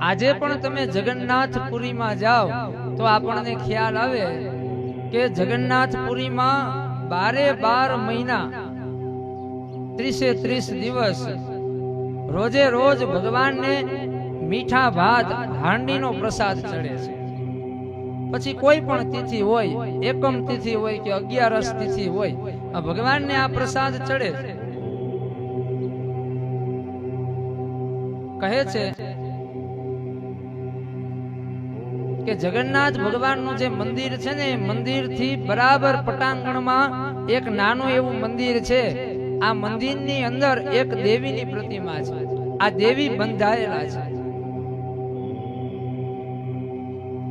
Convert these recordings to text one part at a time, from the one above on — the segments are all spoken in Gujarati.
આજે પણ તમે જગન્નાથપુરીમાં જાઓ, તો આપણને ખ્યાલ આવે કે જગન્નાથપુરીમાં બારે બાર મહિના, ત્રીસે ત્રીસ દિવસ, રોજે રોજ ભગવાનને મીઠા ભાત, હાંડીનો પ્રસાદ ચડે છે. પછી કોઈ પણ તિથિ હોય, એકમ તિથિ હોય કે અગિયારસ તિથિ હોય, આ ભગવાનને આ પ્રસાદ ચડે છે. કહે છે કે જગન્નાથ ભગવાનનું જે મંદિર છે ને, એ મંદિરથી બરાબર પટાંગણમાં એક નાનું એવું મંદિર છે. આ મંદિરની અંદર એક દેવીની પ્રતિમા છે. આ દેવી બંધાયેલા છે.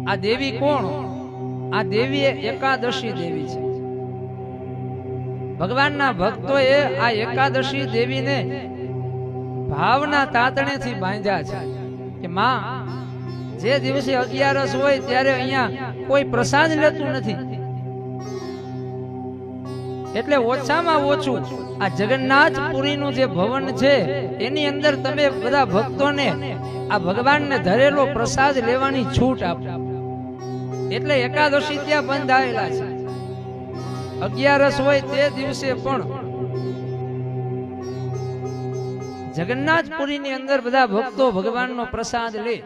આ દેવી કોણ? આ દેવી એ એકાદશી દેવી છે. ભગવાનના ભક્તોએ આ એકાદશી દેવીને ભાવના તાતણેથી બાંધ્યા છે કે, માં જે દિવસે અગિયારસ હોય ત્યારે અહીંયા કોઈ પ્રસાદ લેતું નથી. એટલે ઓછામાં ઓછું આ જગન્નાથપુરીનું જે ભવન છે, એની અંદર તમે બધા ભક્તોને આ ભગવાનને ધરેલો પ્રસાદ લેવાની છૂટ આપો. એટલે એકાદશી ત્યાં બંધ આવેલા છે. અગિયારસ હોય તે દિવસે પણ જગન્નાથપુરીની અંદર બધા ભક્તો ભગવાનનો પ્રસાદ લે.